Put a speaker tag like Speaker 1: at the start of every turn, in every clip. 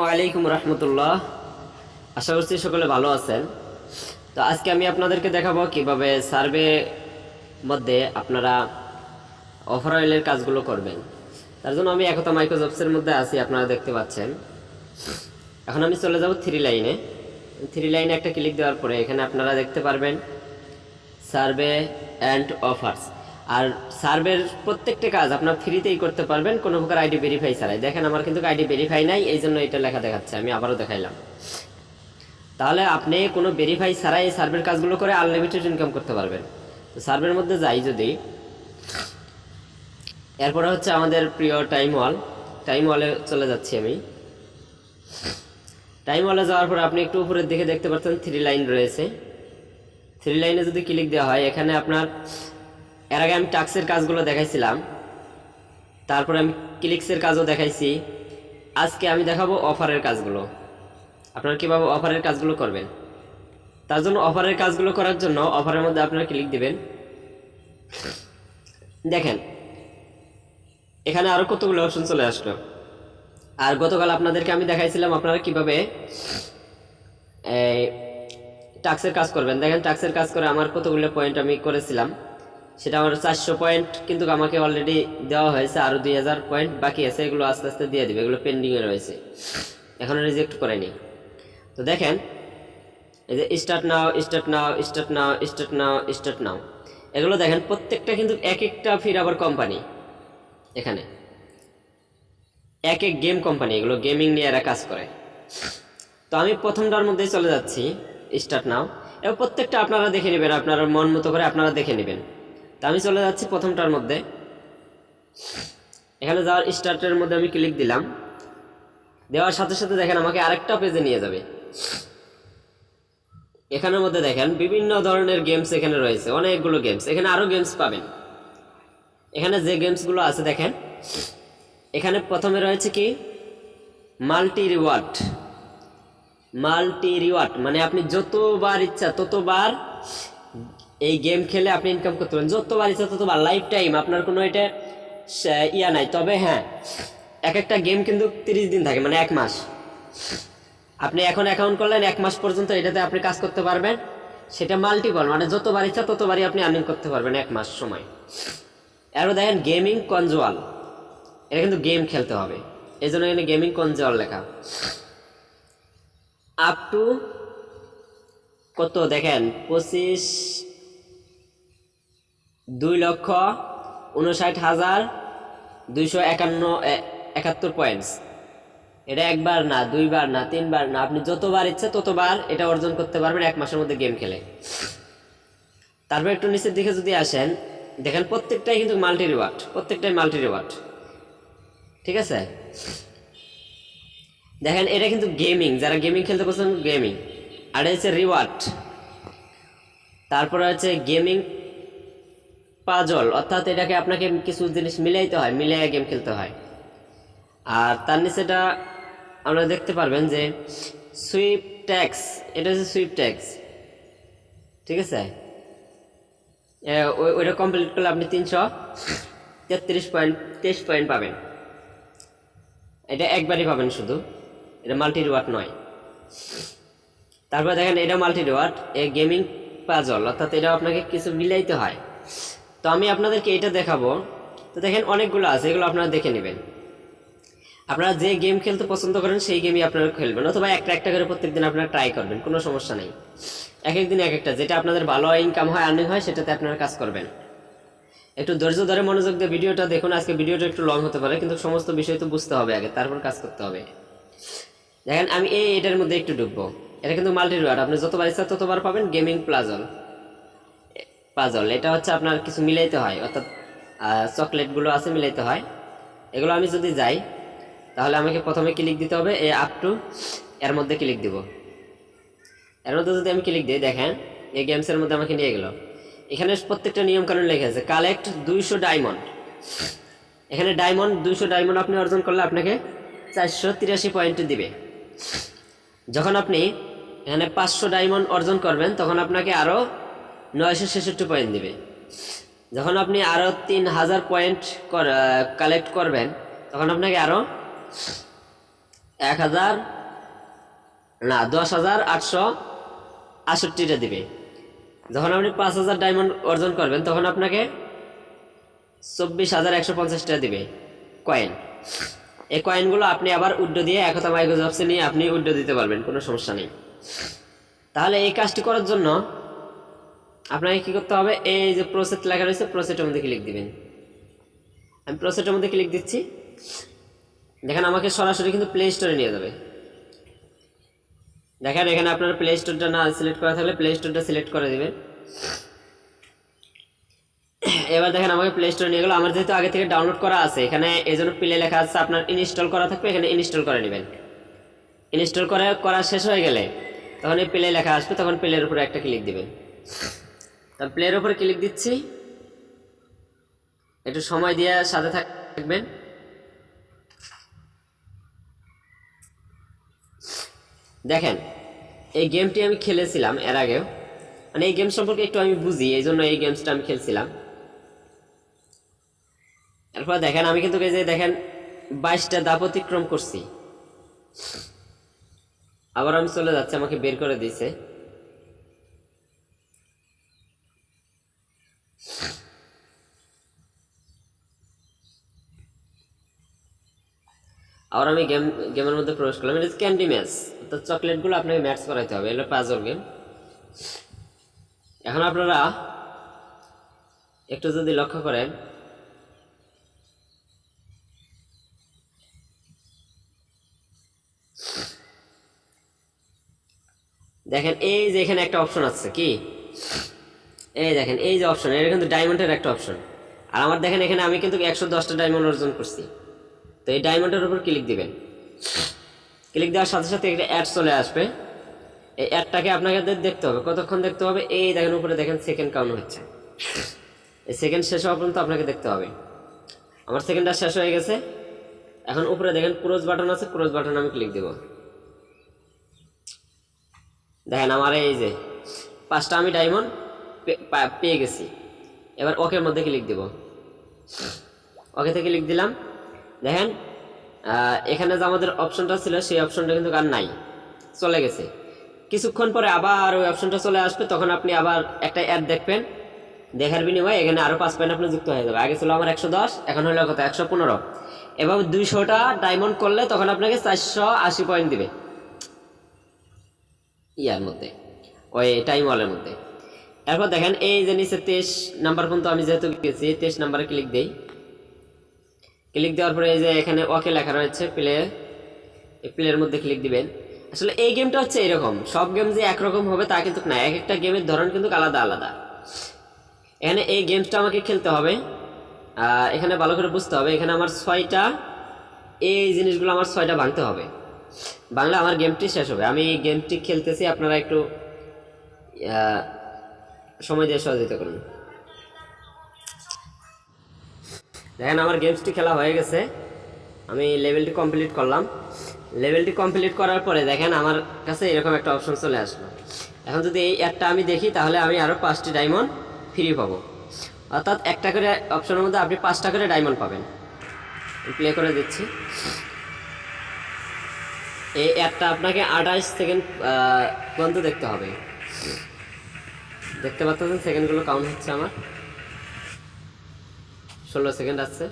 Speaker 1: ওয়ালাইকুম রহমতুল্লাহ। আশা করছি সকলে ভালো আছেন। তো আজকে আমি আপনাদেরকে দেখাবো কীভাবে সার্ভে মধ্যে আপনারা অফার অয়েলের কাজগুলো করবেন। তার জন্য আমি একতা মাইক্রোজবসের মধ্যে আছি, আপনারা দেখতে পাচ্ছেন। এখন আমি চলে যাব থ্রি লাইনে। থ্রি লাইনে একটা ক্লিক দেওয়ার পরে এখানে আপনারা দেখতে পারবেন সার্ভে অ্যান্ড অফার্স। আর সার্ভের প্রত্যেকটা কাজ আপনার ফ্রিতেই করতে পারবেন, কোনো প্রকার আইডি ভেরিফাই ছাড়াই। দেখেন, আমার কিন্তু আইডি ভেরিফাই নাই, এই জন্য এটা লেখা দেখাচ্ছে, আমি আবারও দেখাইলাম। তাহলে আপনি কোনো ভেরিফাই ছাড়াই সার্ভের কাজগুলো করে আনলিমিটেড ইনকাম করতে পারবেন। তো সার্ভের মধ্যে যাই যদি, এরপরে হচ্ছে আমাদের প্রিয় টাইম ওয়াল টাইম ওয়ালে চলে যাচ্ছি আমি। টাইম ওয়ালে যাওয়ার পর আপনি একটু উপরের দিকে দেখতে পাচ্ছেন থ্রি লাইন রয়েছে। থ্রি লাইনে যদি ক্লিক দেওয়া হয়, এখানে আপনার এর আগে আমি টাক্সের কাজগুলো দেখাইছিলাম। তারপরে আমি ক্লিক্সের কাজও দেখাইছি। আজকে আমি দেখাবো অফারের কাজগুলো। আপনারা কীভাবে অফারের কাজগুলো করবেন? তার জন্য অফারের কাজগুলো করার জন্য অফারের মধ্যে আপনারা ক্লিক দিবেন। দেখেন, এখানে আরও কতগুলো অপশন চলে আসলো। আর গতকাল আপনাদেরকে আমি দেখাইছিলাম আপনারা কীভাবে টাক্সের কাজ করবেন। দেখেন, টাক্সের কাজ করে আমার কতগুলো পয়েন্ট আমি করেছিলাম। সেটা আমার চারশো পয়েন্ট কিন্তু আমাকে অলরেডি দেওয়া হয়েছে আরও দুই হাজার পয়েন্ট বাকি আছে এগুলো আস্তে আস্তে দিয়ে দেবে, এগুলো পেন্ডিংয়ে রয়েছে। এখনও রিজেক্ট করেনি তো দেখেন, এই যে start now start now start now start now start now. এগুলো দেখেন, প্রত্যেকটা কিন্তু এক একটা ফির আবার কোম্পানি এখানে। এক এক গেম কোম্পানি এগুলো গেমিং নিয়ে এরা কাজ করে। তো আমি প্রথমটার মধ্যেই চলে যাচ্ছি স্টার্ট নাও। এবং প্রত্যেকটা আপনারা দেখে নেবেন, আপনারা মন মতো করে আপনারা দেখে নেবেন। তো আমি চলে যাচ্ছি প্রথমটার মধ্যে। এখানে যাওয়ার স্টার্টের মধ্যে আমি ক্লিক দিলাম। দেওয়ার সাথে সাথে দেখেন আমাকে আরেকটা পেজে নিয়ে যাবে। এখানের মধ্যে দেখেন বিভিন্ন ধরনের গেমস এখানে রয়েছে, অনেকগুলো গেমস এখানে আরও গেমস পাবেন। এখানে যে গেমসগুলো আছে দেখেন। এখানে প্রথমে রয়েছে কি? মাল্টি রিওয়ার্ড মাল্টি রিওয়ার্ড মানে আপনি যতবার ইচ্ছা ততবার এই গেম খেলে আপনি ইনকাম করতে পারেন। যতবার ইচ্ছা ততবার লাইফ টাইম আপনার কোনো এটা ইয়া নাই। তবে হ্যাঁ এক একটা গেম কিন্তু তিরিশ দিন থাকে মানে এক মাস। আপনি এখন অ্যাকাউন্ট করলেন, এক মাস পর্যন্ত এটাতে আপনি কাজ করতে পারবেন। সেটা মাল্টিপল মানে যতবার ইচ্ছা ততবারই আপনি আর্নিং করতে পারবেন এক মাস সময়। এরপর দেখেন গেমিং কনজুয়াল এটা কিন্তু গেম খেলতে হবে। এই জন্য এখানে গেমিং কনজুয়াল লেখা। আপ টু কত? দেখেন, পঁচিশ দুই লক্ষ উনষাট হাজার দুইশো একান্ন একাত্তর পয়েন্টস এটা একবার না, দুইবার না, তিনবার না, আপনি যতবার ইচ্ছা ততবার এটা অর্জন করতে পারবেন, এক মাসের মধ্যে গেম খেলে। তারপর একটু নিচের দিকে যদি আসেন, দেখেন প্রত্যেকটাই কিন্তু মাল্টি রিওয়ার্ড প্রত্যেকটাই মাল্টি রিওয়ার্ড ঠিক আছে? দেখেন, এটা কিন্তু গেমিং যারা গেমিং খেলতে পছন্দ গেমিং আর হচ্ছে রিওয়ার্ড তারপরে হচ্ছে গেমিং পাজল অর্থাৎ এটাকে আপনাকে কিছু জিনিস মিলাইতে হয় মিলাইয়া গেম খেলতে হয়। আর তার নিচেটা আপনারা দেখতে পারবেন যে সুইপ ট্যাক্স এটা হচ্ছে সুইপ ট্যাক্স ঠিক আছে? এ, ওই- ওইটা কমপ্লিট করলে আপনি তিনশো তেত্রিশ পয়েন্ট তেইশ পয়েন্ট পাবেন। এটা একবারই পাবেন শুধু এটা মাল্টি রিওয়ার্ড নয়। তারপর দেখেন এটা মাল্টি রিওয়ার্ড এই গেমিং পাজল অর্থাৎ এটা আপনাকে কিছু মিলাইতে হয়। তো আমি আপনাদেরকে এটা দেখাবো। তো দেখেন অনেকগুলো আছে, এগুলো আপনারা দেখে নেবেন। আপনারা যে গেম খেলতে পছন্দ করেন, সেই গেমই আপনারা খেলবেন। অথবা একটা একটা করে প্রত্যেকদিন আপনারা ট্রাই করবেন, কোনো সমস্যা নেই। এক এক দিন এক একটা, যেটা আপনাদের ভালো ইনকাম হয় আর্নিং হয়, সেটাতে আপনারা কাজ করবেন। একটু ধৈর্য ধরে মনোযোগ দিয়ে ভিডিওটা দেখুন, আজকে ভিডিওটা একটু লং হতে পারে, কিন্তু সমস্ত বিষয় তো বুঝতে হবে আগে, তারপর কাজ করতে হবে। দেখেন আমি এই এটার মধ্যে একটু ঢুকবো এটা কিন্তু মাল্টি রিওয়ার্ড আপনি যতবার ইচ্ছা ততবার পাবেন গেমিং প্লাজল পাজল, এটা হচ্ছে আপনার কিছু মিলাইতে হয়, অর্থাৎ চকলেটগুলো আছে মিলাইতে হয়। এগুলো আমি যদি যাই, তাহলে আমাকে প্রথমে ক্লিক দিতে হবে এই আপ টু এর মধ্যে ক্লিক দিব। এর মধ্যে যদি আমি ক্লিক দিই, দেখেন, এই গেমসের মধ্যে আমাকে নিয়ে গেল। এখানে প্রত্যেকটা নিয়মকানুন লেখা আছে কালেক্ট দুইশো ডায়মন্ড এখানে ডায়মন্ড দুইশো ডায়মন্ড আপনি অর্জন করলে আপনাকে চারশো তিরাশি পয়েন্ট দিবে। যখন আপনি এখানে পাঁচশো ডায়মন্ড অর্জন করবেন, তখন আপনাকে আরও নয়শো ছেষট্টি পয়েন্ট দেবে। যখন আপনি আরও তিন হাজার পয়েন্ট কালেক্ট করবেন, তখন আপনাকে আরও এক হাজার, না, দশ হাজার আটশো আষট্টিটা দেবে। যখন আপনি পাঁচ হাজার ডায়মন্ড অর্জন করবেন, তখন আপনাকে চব্বিশ হাজার একশো পঞ্চাশটা দেবে কয়েন এই কয়েনগুলো আপনি আবার উড্ডো দিয়ে একতা মাইক্রো জবসে নিয়ে আপনি উড্ডো দিতে পারবেন, কোনো সমস্যা নেই। তাহলে এই কাজটি করার জন্য আপনাকে কি করতে হবে? এই যে প্রসেট লেখা রয়েছে প্রসেটের মধ্যে ক্লিক দিবেন। আমি প্রসেটের মধ্যে ক্লিক দিচ্ছি। দেখেন, আমাকে সরাসরি কিন্তু প্লে স্টোরে নিয়ে যাবে। দেখেন, এখানে আপনার প্লে স্টোরটা না সিলেক্ট করা থাকলে প্লে স্টোরটা সিলেক্ট করে দেবেন। এবার দেখেন, আমাকে প্লে স্টোরে নিয়ে গেলো। আমার যেহেতু আগে থেকে ডাউনলোড করা আছে, এখানে এই জন্য প্লে লেখা আছে, আপনার ইনস্টল করা থাকবে, এখানে ইনস্টল করে নেবেন। ইনস্টল করে, করা শেষ হয়ে গেলে তখন এই প্লে লেখা আসবে, তখন প্লের উপরে একটা ক্লিক দিবেন। তা প্লের উপরে ক্লিক দিচ্ছি। একটু সময় দিয়ে সাথে থাকবেন। দেখেন, এই গেমটি আমি খেলেছিলাম এর আগেও। মানে এই গেম সম্পর্কে একটু আমি বুঝি, এই জন্য এই গেমসটা আমি খেলছিলাম। এরপর দেখেন, আমি কিন্তু এই যে দেখেন, বাইশটা দাপ অতিক্রম করছি। আবার আমি চলে যাচ্ছি, আমাকে বের করে দিয়েছে। আবার আমি গেম গেমের মধ্যে প্রবেশ করলাম। এটা ক্যান্ডি ম্যাচ অর্থাৎ চকলেটগুলো আপনাকে ম্যাচ করাইতে হবে। এগুলো পাজল গেম এখন আপনারা একটু যদি লক্ষ্য করেন, দেখেন এই যে এখানে একটা অপশন আছে কি? এই দেখেন, এই যে অপশন এটা কিন্তু ডায়মন্ডের একটা অপশন আর আমার দেখেন এখানে আমি কিন্তু একশো দশটা ডায়মন্ড অর্জন করছি। তো এই ডায়মন্ডের উপর ক্লিক দিবেন। ক্লিক দেওয়ার সাথে সাথে একটা অ্যাড চলে আসবে। এই অ্যাডটাকে আপনাকে দেখতে হবে। কতক্ষণ দেখতে হবে? এই দেখেন, উপরে দেখেন সেকেন্ড কাউন্ট হচ্ছে। এই সেকেন্ড শেষ হওয়া পর্যন্ত আপনাকে দেখতে হবে। আমার সেকেন্ডটা শেষ হয়ে গেছে। এখন উপরে দেখেন ক্রোজ বাটন আছে ক্রোজ বাটন আমি ক্লিক দেব। দেখেন, আমার এই যে পাঁচটা আমি ডায়মন্ড পেয়ে গেছি। এবার ওকের মধ্যে ক্লিক দেব। ওকে থেকে ক্লিক দিলাম। দেখেন এখানে যে আমাদের অপশনটা ছিল, সেই অপশনটা কিন্তু আর নাই। চলে গেছে। কিছুক্ষণ পরে আবার ওই অপশনটা চলে আসবে, তখন আপনি আবার একটা অ্যাড দেখবেন। দেখার বিনিময়ে এখানে আরও পাঁচ পয়েন্ট আপনি যুক্ত হয়ে যাবে আগে ছিল আমার একশো দশ, এখন হলো কত? একশো পনেরো। এভাবে দুইশোটা ডায়মন্ড করলে তখন আপনাকে চারশো আশি পয়েন্ট দিবে। ইয়ার মধ্যে। ওই টাইম ওয়ালের মধ্যে। এরপর দেখেন, এই যে নিচে তেইশ নাম্বার পর্যন্ত আমি যেহেতু গেছি, তেইশ নাম্বারে ক্লিক দিই। ক্লিক দেওয়ার পরে এই যে এখানে ওকে লেখা রয়েছে প্লে, এই প্লের মধ্যে ক্লিক দিবেন। আসলে এই গেমটা হচ্ছে এরকম। সব গেম যে একরকম হবে তা কিন্তু না। এক একটা গেমের ধরন কিন্তু আলাদা আলাদা। এখানে এই গেমসটা আমাকে খেলতে হবে। এখানে ভালো করে বুঝতে হবে। এখানে আমার ছয়টা, এই জিনিসগুলো আমার ছয়টা ভাঙতে হবে। বাংলা আমার গেমটি শেষ হবে। আমি এই গেমটি খেলতেছি। আপনারা একটু সময় দিয়ে সহযোগিতা করুন। দেখেন আমার গেমসটি খেলা হয়ে গেছে। আমি লেভেলটি কমপ্লিট করলাম। লেভেলটি কমপ্লিট করার পরে দেখেন আমার কাছে এরকম একটা অপশন চলে আসলো। এখন যদি এই অ্যাডটা আমি দেখি, তাহলে আমি আরও পাঁচটি ডায়মন্ড ফ্রি পাবো। অর্থাৎ একটা করে অপশনের মধ্যে আপনি পাঁচটা করে ডায়মন্ড পাবেন। প্লে করে দিচ্ছি। এই অ্যাডটা আপনাকে আঠাশ সেকেন্ড পর্যন্ত দেখতে হবে। দেখতে পাচ্ছেন সেকেন্ডগুলো কাউন্ট হচ্ছে আমার। ষোলো সেকেন্ড আসছে।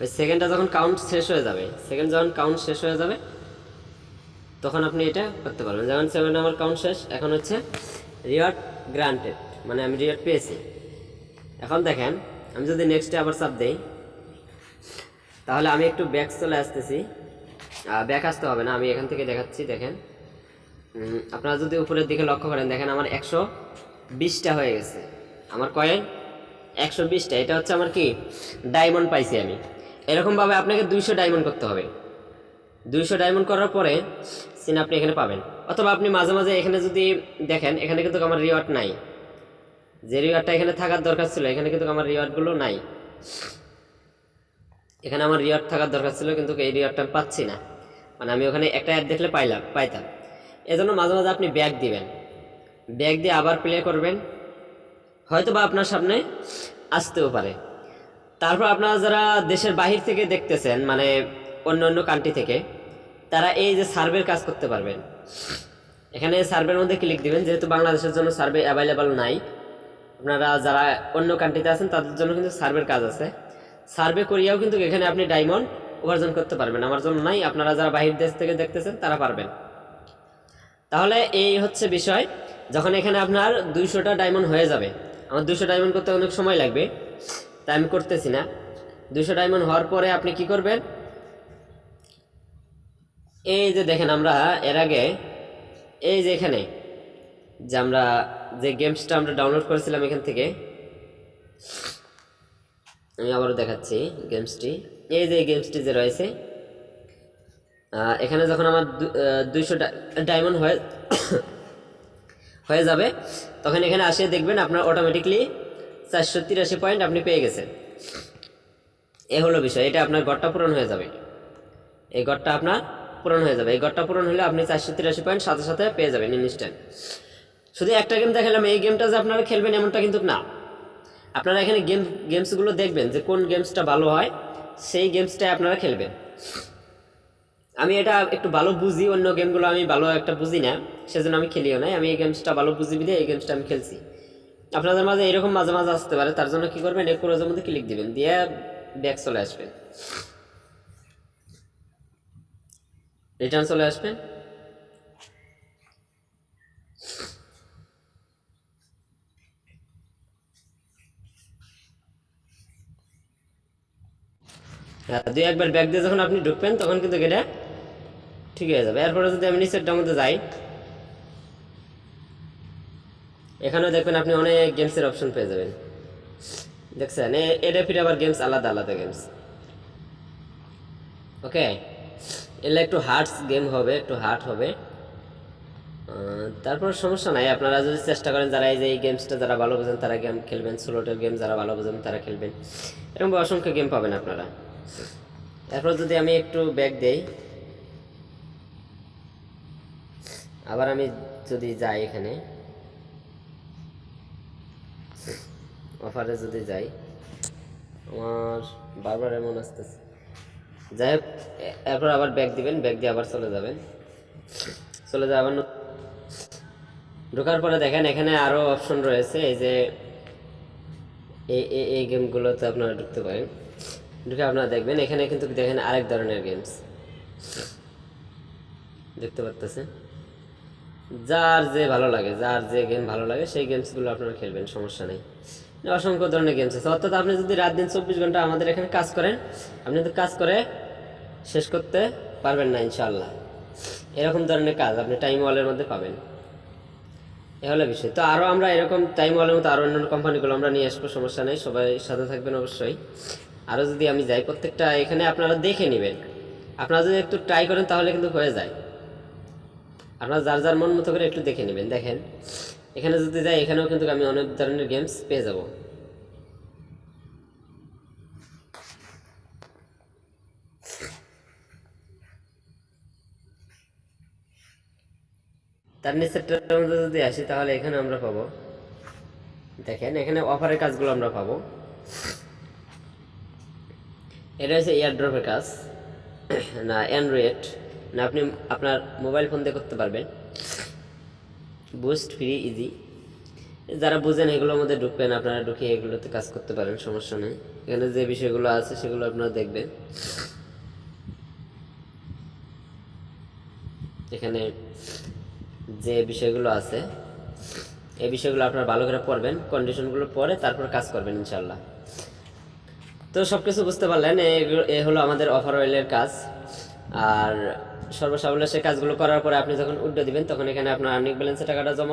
Speaker 1: ওই সেকেন্ডটা যখন কাউন্ট শেষ হয়ে যাবে, সেকেন্ড যখন কাউন্ট শেষ হয়ে যাবে, তখন আপনি এটা করতে পারবেন। যেমন সেকেন্ড আমার কাউন্ট শেষ, এখন হচ্ছে রিওয়ার্ড গ্রান্টেড মানে আমি রিওয়ার্ড পেয়েছি। এখন দেখেন, আমি যদি নেক্সটে আবার চাপ দেই, তাহলে আমি একটু ব্যাক চলে আসতেছি। ব্যাক আসতে হবে না, আমি এখান থেকে দেখাচ্ছি, দেখেন। আপনারা যদি উপরের দিকে লক্ষ্য করেন, দেখেন আমার একশো বিশটা হয়ে গেছে। আমার কয়েন একশো বিশটা, এটা হচ্ছে আমার কি? ডায়মন্ড পাইছি আমি। এরকমভাবে আপনাকে দুইশো ডায়মন্ড করতে হবে। দুইশো ডায়মন্ড করার পরে সিন আপনি এখানে পাবেন। অথবা আপনি মাঝে মাঝে এখানে যদি দেখেন, এখানে কিন্তু আমার রিওয়ার্ড নাই। যে রিওয়ার্ডটা এখানে থাকার দরকার ছিল, এখানে কিন্তু আমার রিওয়ার্ডগুলো নাই। এখানে আমার রিওয়ার্ড থাকার দরকার ছিল, কিন্তু এই রিওয়ার্ডটা আমি পাচ্ছি না। মানে আমি ওখানে একটা অ্যাড দেখলে পাইলাম, পাইতাম। এজন্য মাঝে মাঝে আপনি ব্যাগ দিবেন। ব্যাগ দিয়ে আবার প্লে করবেন। হয়তো বা আপনার সামনে আসতেও পারে। তারপর আপনারা যারা দেশের বাহির থেকে দেখতেছেন মানে অন্য অন্য কান্ট্রি থেকে, তারা এই যে সার্ভের কাজ করতে পারবেন। এখানে সার্ভের মধ্যে ক্লিক দিবেন, যেহেতু বাংলাদেশের জন্য সার্ভে অ্যাভেলেবল নাই। আপনারা যারা অন্য কান্ট্রিতে আছেন, তাদের জন্য কিন্তু সার্ভের কাজ আছে। সার্ভে করিয়াও কিন্তু এখানে আপনি ডায়মন্ড উপার্জন করতে পারবেন। আমার জন্য নাই, আপনারা যারা বাহির দেশ থেকে দেখতেছেন, তারা পারবেন। তাহলে এই হচ্ছে বিষয়, যখন এখানে আপনার দুইশোটা ডায়মন্ড হয়ে যাবে আমার দুশো ডায়মন্ড করতে অনেক সময় লাগবে। তাই আমি করতেছি না। দুশো ডায়মন্ড হওয়ার পরে আপনি কি করবেন? এই যে দেখেন আমরা এর আগে, এই যে এখানে যে আমরা যে গেমসটা আমরা ডাউনলোড করেছিলাম এখান থেকে, আমি আবারও দেখাচ্ছি গেমসটি এই যে গেমসটি যে রয়েছে এখানে যখন আমার দুইশো ডায়মন্ড হয়ে হয়ে যাবে। তখন এখানে আসে, দেখবেন আপনার অটোমেটিকলি চারশো তিরাশি পয়েন্ট আপনি পেয়ে গেছেন। এ হলো বিষয়, এটা আপনার গড়টা পূরণ হয়ে যাবে। এই গড়টা আপনার পূরণ হয়ে যাবে। এই গড়টা পূরণ হলে আপনি চারশো তিরাশি পয়েন্ট সাথে সাথে পেয়ে যাবেন ইনস্ট্যান্ট শুধু একটা গেম দেখালাম, এই গেমটা যে আপনারা খেলবেন এমনটা কিন্তু না। আপনারা এখানে গেম গেমসগুলো দেখবেন যে কোন গেমসটা ভালো হয়, সেই গেমসটাই আপনারা খেলবেন। আমি এটা একটু ভালো বুঝি অন্য গেমগুলো আমি ভালো একটা বুঝি না সেজন্য আমি খেলিও নাই। আমি এই গেমসটা ভালো বুঝি বিধে এই গেমসটা আমি খেলছি। আপনাদের মাঝে এরকম মাঝে মাঝে আসতে পারে তার জন্য কি করবেন? এক ক্রোজের মধ্যে ক্লিক দিবেন দিয়ে ব্যাক চলে আসবেন রিটার্ন চলে আসবেন হ্যাঁ, দুই একবার ব্যাগ দিয়ে যখন আপনি ঢুকবেন তখন কিন্তু এটা ঠিক হয়ে যাবে। এরপরে যদি আমি নিচেরটার মধ্যে যাই, এখানেও দেখবেন আপনি অনেক গেমসের অপশন পেয়ে যাবেন। দেখছেন? এটা ফিরে আবার গেমস আলাদা আলাদা গেমস ওকে? এগুলো একটু হার্ডস গেম হবে, একটু হার্ড হবে। তারপর সমস্যা নাই। আপনারা যদি চেষ্টা করেন, যারা এই যে এই গেমসটা যারা ভালো বোঝেন, তারা গেম খেলবেন। সোলোটের গেম যারা ভালো বোঝেন, তারা খেলবেন। এরকম অসংখ্য গেম পাবেন আপনারা। এরপর যদি আমি একটু ব্যাক দেই আবার আমি যদি যাই এখানে, অফারে যদি যাই, আমার বারবার এমন আসতেছে। যাই হোক, এরপর আবার ব্যাগ দিবেন, ব্যাগ দিয়ে আবার চলে যাবেন। চলে যাবেন আবার ঢোকার পরে দেখেন এখানে আরও অপশন রয়েছে, এই যে এই গেমগুলোতে আপনারা ঢুকতে পারেন। ঢুকে আপনারা দেখবেন, এখানে কিন্তু দেখেন আরেক ধরনের গেমস দেখতে পাচ্ছেন যার যে ভালো লাগে, যার যে গেম ভালো লাগে, সেই গেমসগুলো আপনারা খেলবেন, সমস্যা নেই। অসংখ্য ধরনের গেমস আছে। অর্থাৎ আপনি যদি রাত দিন চব্বিশ ঘণ্টা আমাদের এখানে কাজ করেন, আপনি কিন্তু কাজ করে শেষ করতে পারবেন না ইনশাল্লাহ এরকম ধরনের কাজ আপনি টাইম ওয়ালের মধ্যে পাবেন। এ হলো বিষয়। তো আরও আমরা এরকম টাইম ওয়ালের মতো আরও অন্যান্য কোম্পানিগুলো আমরা নিয়ে আসব, সমস্যা নেই, সবাই সাথে থাকবেন অবশ্যই। আরও যদি আমি যাই, প্রত্যেকটা এখানে আপনারা দেখে নেবেন। আপনারা যদি একটু ট্রাই করেন, তাহলে কিন্তু হয়ে যায়। আপনারা যার যার মন মতো করে একটু দেখে নেবেন। দেখেন, এখানে যদি যাই, এখানেও কিন্তু আমি অনেক ধরনের গেমস পেয়ে যাব। তার নিচেরটার মধ্যে যদি আসি, তাহলে এখানে আমরা পাবো। দেখেন, এখানে অফারের কাজগুলো আমরা পাবো। এটা হচ্ছে এয়ারড্রপের কাজ। না অ্যান্ড্রয়েড না আপনি আপনার মোবাইল ফোন দিয়ে করতে পারবেন। বুস্ট ফ্রি ইজি যারা বুঝেন এগুলোর মধ্যে ঢুকবেন, আপনারা ঢুকে এগুলোতে কাজ করতে পারেন, সমস্যা নেই। এখানে যে বিষয়গুলো আছে সেগুলো আপনারা দেখবেন। এখানে যে বিষয়গুলো আছে, এই বিষয়গুলো আপনারা ভালো করে পড়বেন কন্ডিশনগুলো পরে তারপর কাজ করবেন ইনশাল্লাহ তো সব কিছু বুঝতে পারলেন, এ হলো আমাদের অফার অয়েলের কাজ। আর সর্বসাবল্য সে কাজগুলো করার পরে আপনি যখন উড্ডো দিবেন, তখন এখানে আপনার আর্নিং ব্যালেন্সে টাকাটা জমা